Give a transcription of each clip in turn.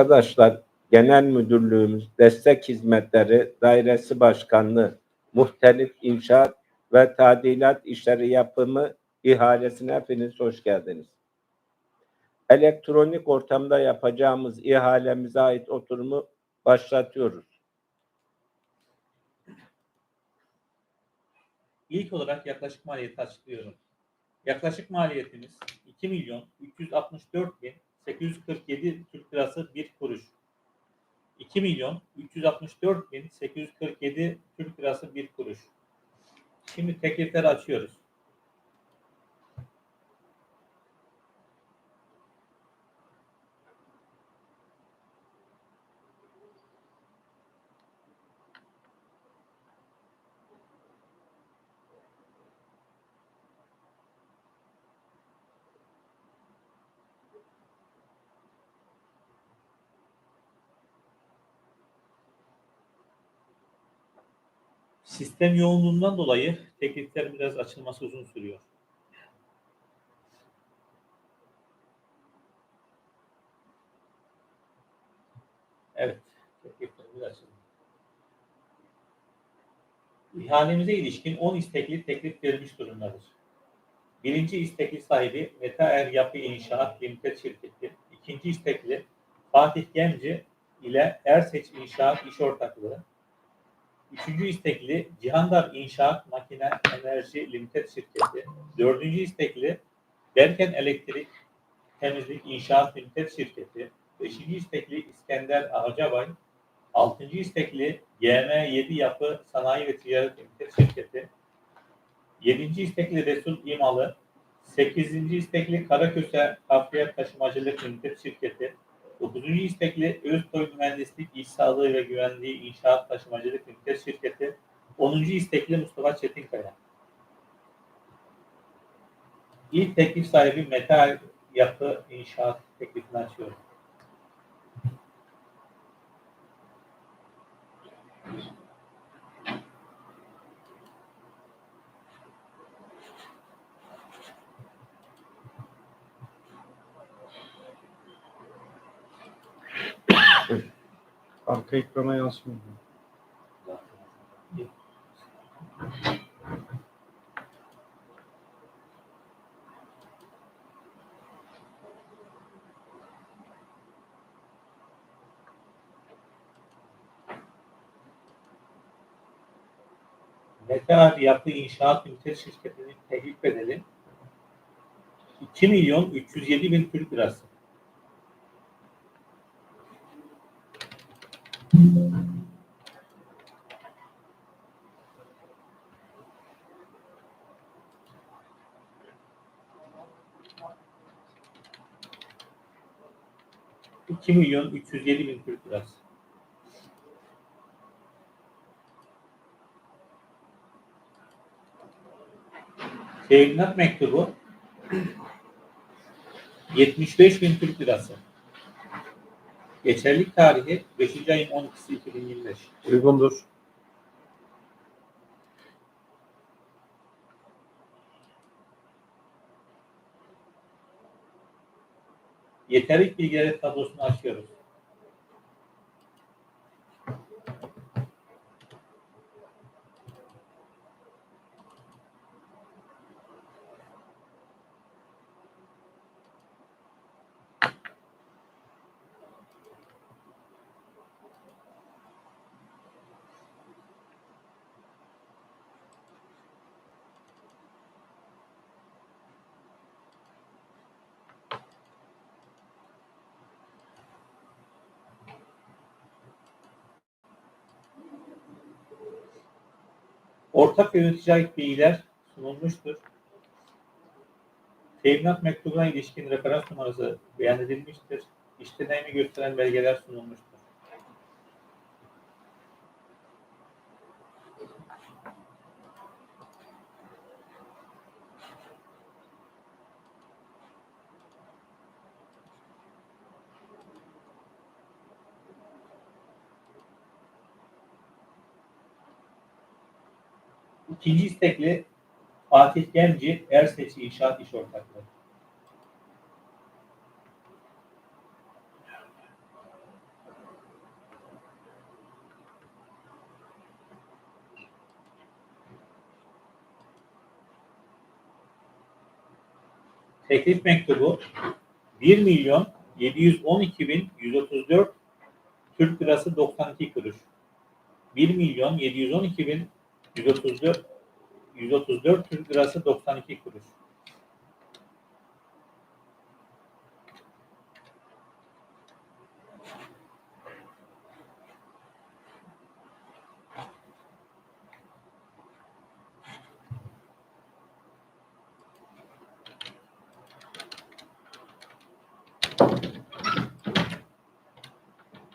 Arkadaşlar Genel Müdürlüğümüz Destek Hizmetleri Dairesi Başkanlığı muhtelif inşaat ve tadilat işleri yapımı ihalesine hepiniz hoş geldiniz. Elektronik ortamda yapacağımız ihalemize ait oturumu başlatıyoruz. İlk olarak yaklaşık maliyeti açıklıyorum. Yaklaşık maliyetimiz 2 milyon 364 bin 847 Türk lirası 1 kuruş. 2 milyon 364 bin 847 Türk lirası 1 kuruş. Şimdi teklifleri açıyoruz. Sistem yoğunluğundan dolayı tekliflerin biraz açılması uzun sürüyor. Evet, tekliflerimiz açıldı. İhalemize ilişkin 10 istekli teklif verilmiş durumdadır. Birinci istekli sahibi Meta Er Yapı İnşaat Limited şirketi. İkinci istekli Fatih Gemci ile Erseç İnşaat İş Ortaklığı. Üçüncü istekli Cihandar İnşaat Makine Enerji Limited şirketi. Dördüncü istekli Derken Elektrik Temizlik İnşaat Limited şirketi. Beşinci istekli İskender Ağacabay. Altıncı istekli GM7 Yapı Sanayi ve Ticaret Limited şirketi. Yedinci istekli Resul İmalı. Sekizinci istekli Karaköse Kafriyat Taşımacılık Limited şirketi. 9. istekli Öztoy Mühendislik İş Sağlığı ve Güvenliği İnşaat Taşımacılık Limited şirketi. 10. istekli Mustafa Çetinkaya. İlk teklif sahibi Metal Yapı İnşaat teklifini açıyorum. Arka ekrana yansımıyor. Meteor Yapı İnşaat Limited şirketinin teklif bedeli 2 milyon 307 bin Türk lirası. İki milyon 307 bin Türk lirası. Teminat mektubu 75 bin Türk lirası. Geçerlilik tarihi 5. ayın 12'si 2025. Uygundur. Yeterlik bilgileri tablosunu açıyoruz. Ortak yönetici ait bilgiler sunulmuştur. Teminat mektubuna ilişkin referans numarası beyan edilmiştir. İş deneyimi gösteren belgeler sunulmuştur. İkinci istekli Fatih Gemci Erseç İnşaat İş Ortaklığı. teklif mektubu 1 milyon 712 bin 134 Türk lirası 92 kuruş. 1 milyon 712 bin 134 134 Türk lirası 92 kuruş.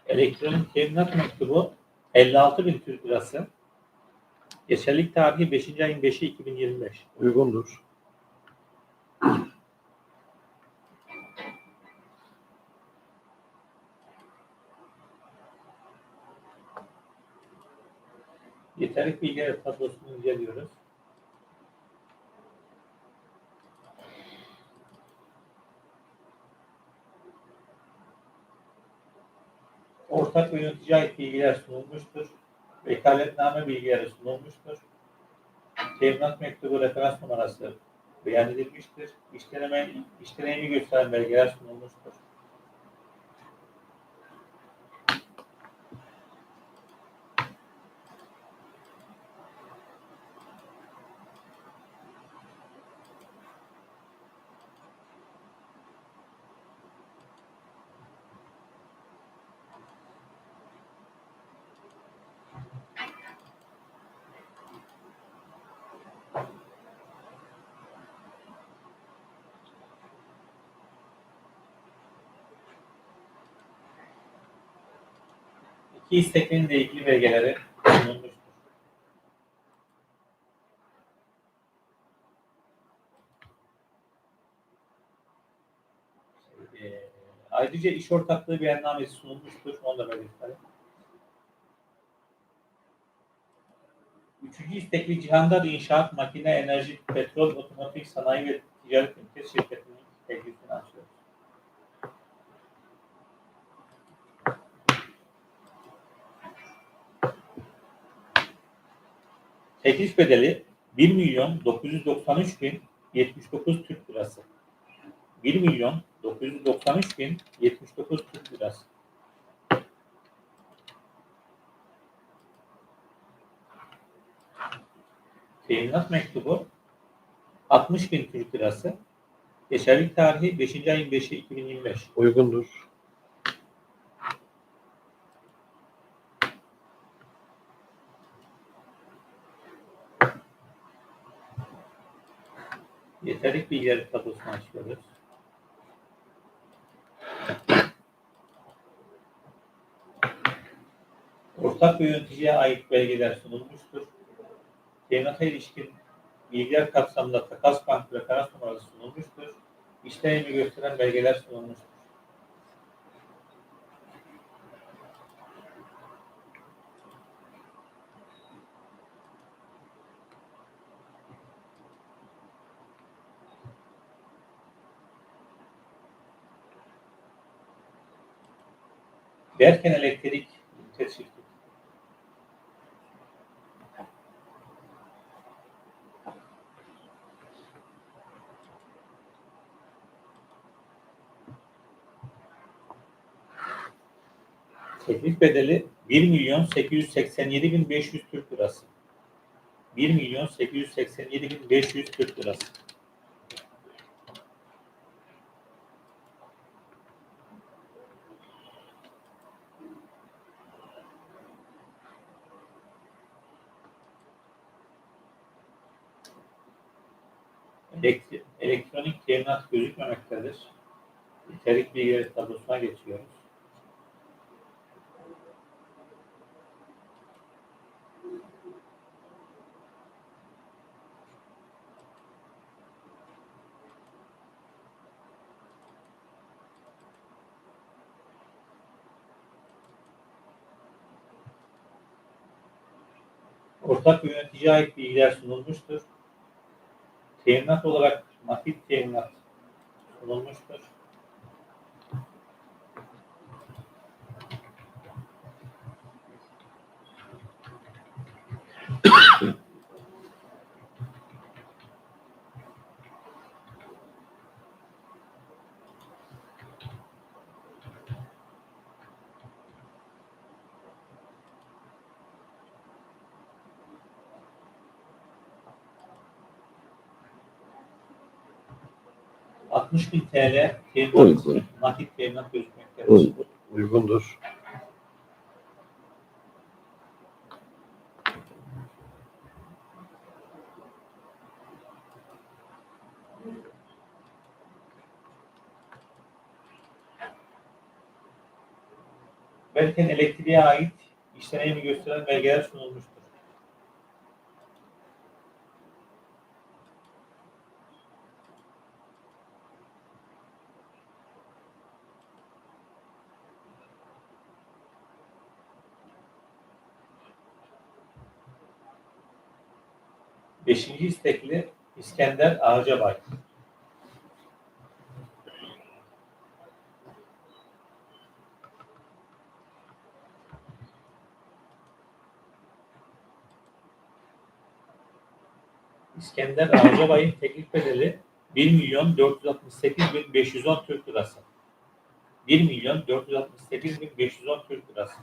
Elektronik teminat mektubu 56 bin Türk lirası. Geçerlilik tarihi 5. ayın 5'i 2025. Uygundur. Yeterlik bilgiler tablosunu inceliyoruz. Ortak ve yönetici ait bilgiler sunulmuştur. Vekaletname bilgileri sunulmuştur. Teminat mektubu referans numarası beyan edilmiştir. İşleme, işlenemi gösteren belgeler sunulmuştur. İki isteklinin de ilgili belgeleri sunulmuştur. Ee, ayrıca iş ortaklığı beyannamesi sunulmuştur. Onu da belirtelim. Üçüncü istekli Cihandar İnşaat, Makine, Enerji, Petrol, Otomotiv, Sanayi ve Ticaret Ülkesi şirketinin teklifini açıyoruz. Teklif bedeli 1 milyon 993 bin 79 Türk lirası. 1 milyon 993 bin 79 Türk lirası. Teminat mektubu 60 bin Türk lirası. Geçerlilik tarihi 5. ayın 5'i 2025. Uygundur. Yeterlik bilgileri tablosunu açıyoruz. Ortak ve yöneticiye ait belgeler sunulmuştur. Teminata ilişkin bilgiler kapsamında takas bank referans numarası sunulmuştur. İşlemi gösteren belgeler sunulmuştur. Berken Elektrik şirketi. Teklif bedeli 1 milyon 887 bin 500 Türk lirası. 1 milyon 887 bin 500 Türk lirası. Elektronik teminat gözükmemektedir. İçerik bilgileri tablosuna geçiyoruz. Ortak yöneticiye ait bilgiler sunulmuştur. Teminat olarak nakit teminat sunulmuştur. 60 bin TL teminat, Uygun. nakit teminat gözükmektedir. Uygun. Uygundur. Belten elektriğe ait işlenimi gösteren belgeler sunulmuştur. Beşinci istekli İskender Ağacabay. İskender Ağacabay'ın teklif bedeli 1 milyon 468 bin 510 Türk lirası. 1 milyon 468 bin 510 Türk lirası.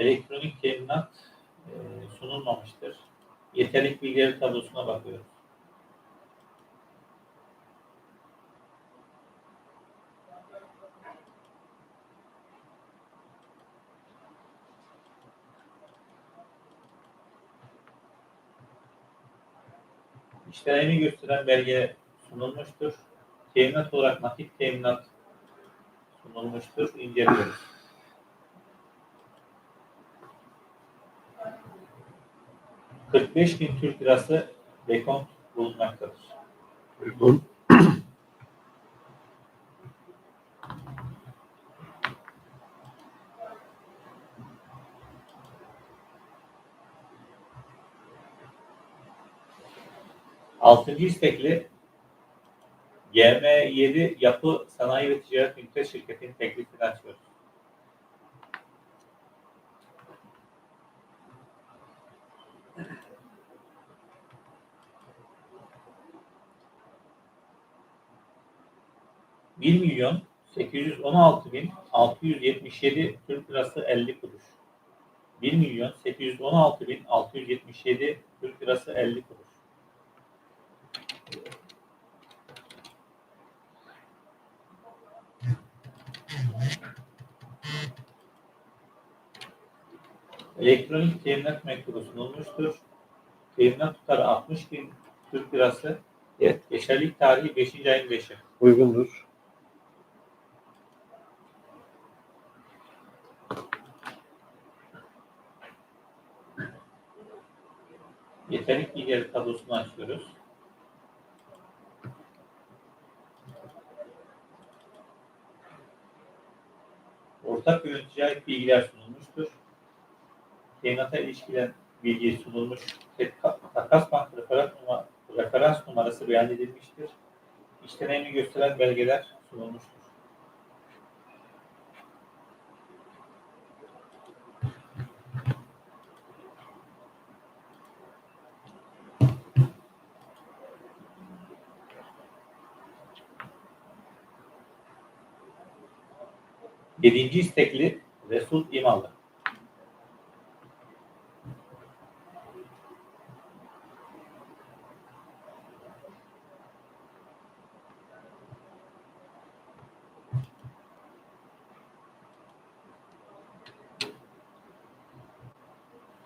Elektronik teminat e, sunulmamıştır. Yeterlik bilgileri tablosuna bakıyoruz. İşlerini gösteren belge sunulmuştur. Teminat olarak nakit teminat sunulmuştur. İnceliyoruz. ...45 bin Türk lirası dekont bulunmaktadır. Uygun. Altıncı istekli GM7 Yapı Sanayi ve Ticaret Ünite Şirketi'nin teklifini açıyoruz. Bir milyon 816 bin 677 Türk lirası 50 kuruş. 1 milyon 816 bin 677 Türk lirası 50 kuruş. Elektronik teminat mektubu sunulmuştur. Teminat tutarı 60 bin Türk lirası. Evet. Geçerlilik tarihi 5. ayın 5'i. Uygundur. Yeterlik bilgileri tablosunu açıyoruz. Ortak yöneticiye ait bilgiler sunulmuştur. Teminata ilişkilen bilgi sunulmuş. Takas bank referans, numara, referans numarası beyan edilmiştir. İşlemini gösteren belgeler sunulmuştur. Yedinci istekli Resul İmalı.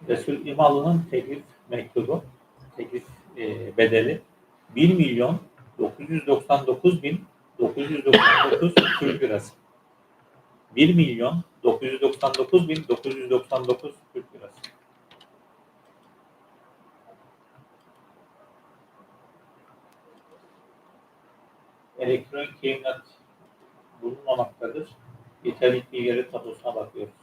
Resul İmalı'nın teklif mektubu, teklif e, bedeli 1 milyon 999 bin 999 Türk lirası. 1 milyon 999 bin 999 Türk lirası. Elektronik teminat bulunmamaktadır. Yeterlik bilgileri tablosuna bakıyoruz.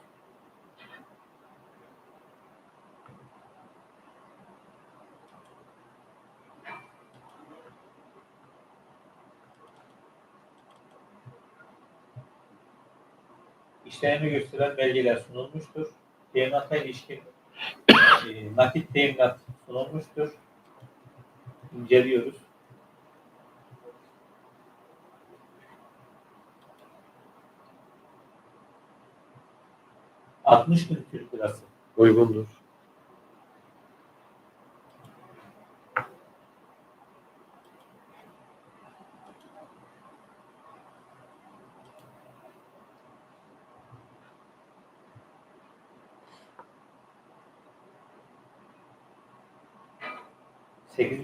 işlerini gösteren belgeler sunulmuştur. Teminata ilişkin e, nakit teminat sunulmuştur. İnceliyoruz. Altmış bin Türk lirası. Uygundur.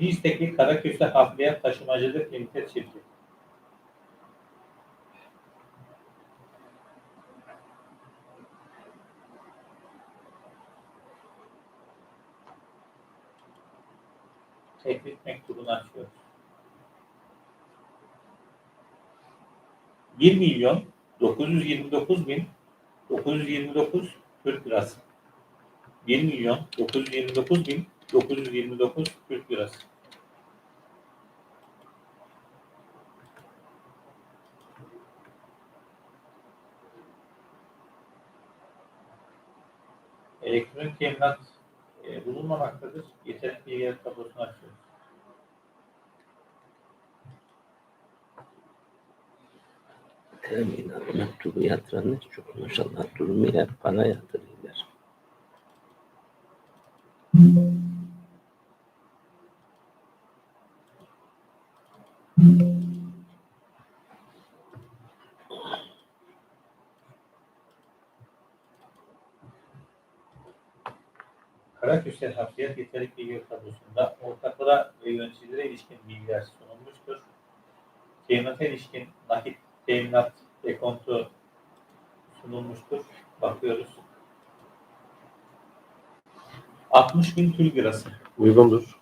İstekli Karaköse Hafriyat Taşımacılık Limited Şirketi. Teklif mektubunu açıyoruz. 1 milyon 929 bin 929 Türk lirası. 1 milyon 929 bin 929 Türk lirası. Elektronik teminat e, bulunmamaktadır. Yeterli bilgiler tablosunu açıyoruz. Teminat mektubu yatıranlar çok maşallah durmuyor. Para yatırıyorlar. Hafriyat Yeterlik Bilgi Tablosunda ortaklara ve yöneticilere ilişkin bilgiler sunulmuştur. Teminata ilişkin nakit teminat dekontu sunulmuştur. Bakıyoruz. 60 bin Türk lirası. Uygundur.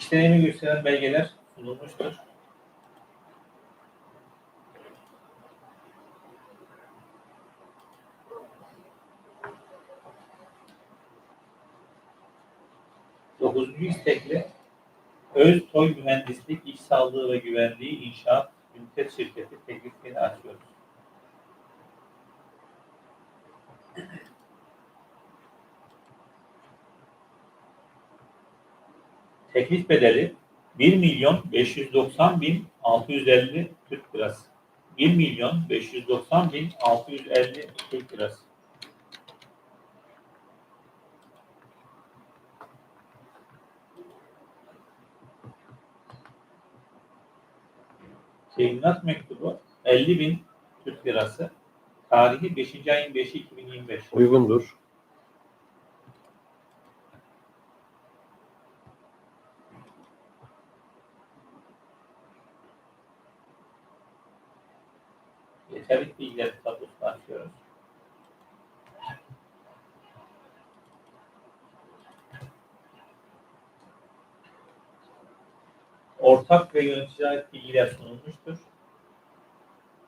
İşlerimi gösteren belgeler sunulmuştur. Dokuzuncu istekli Öz Toy Mühendislik İş Sağlığı ve Güvenliği İnşaat Ünite Şirketi teklifini açıyoruz. Teklif bedeli 1 milyon 590 bin 650 Türk lirası. 1 milyon 590 bin 650 Türk lirası. Teminat mektubu 50 bin Türk lirası. Tarihi 5. ayın 5'i 2025. Uygundur. Yeterlik bilgileri tablosunu açıyoruz. Ortak ve yöneticiye ait bilgiler sunulmuştur.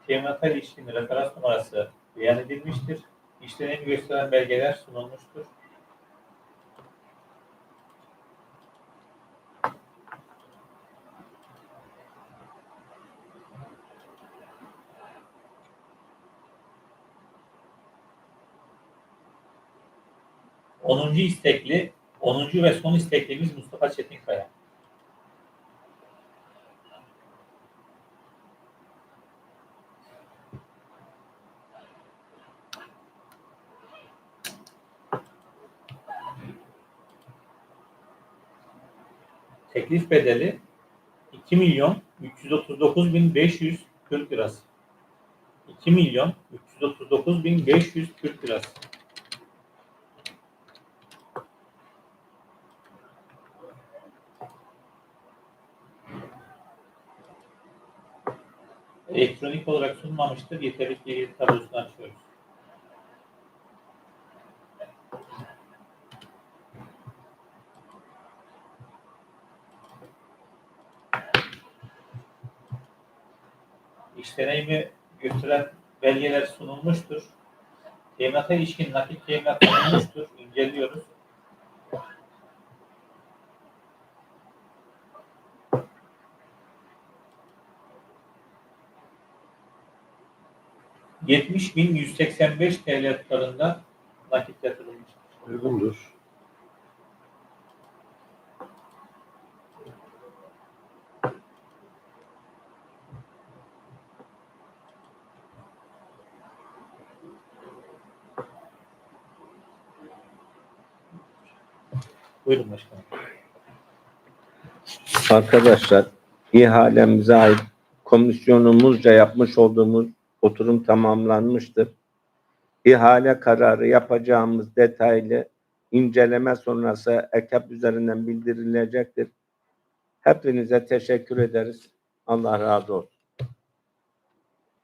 Teminata ilişkin referans numarası beyan edilmiştir. İşlerini gösteren belgeler sunulmuştur. Onuncu istekli, onuncu ve son isteklimiz Mustafa Çetinkaya. Teklif bedeli 2 milyon 339 bin 500 Türk lirası. 2 milyon 339 bin 500 Türk lirası. Elektronik olarak sunulmamıştır. Yeterlik bilgi tablosunu açıyoruz. İş deneyimi gösteren belgeler sunulmuştur. Teminata ilişkin nakit teminat sunulmuştur. İnceliyoruz. 70.185 TL tutarında nakit yatırılmıştır. Uygundur. Buyurun başkanım. Arkadaşlar ihalemize ait komisyonumuzca yapmış olduğumuz oturum tamamlanmıştır. İhale kararı yapacağımız detaylı inceleme sonrası EKAP üzerinden bildirilecektir. Hepinize teşekkür ederiz. Allah razı olsun.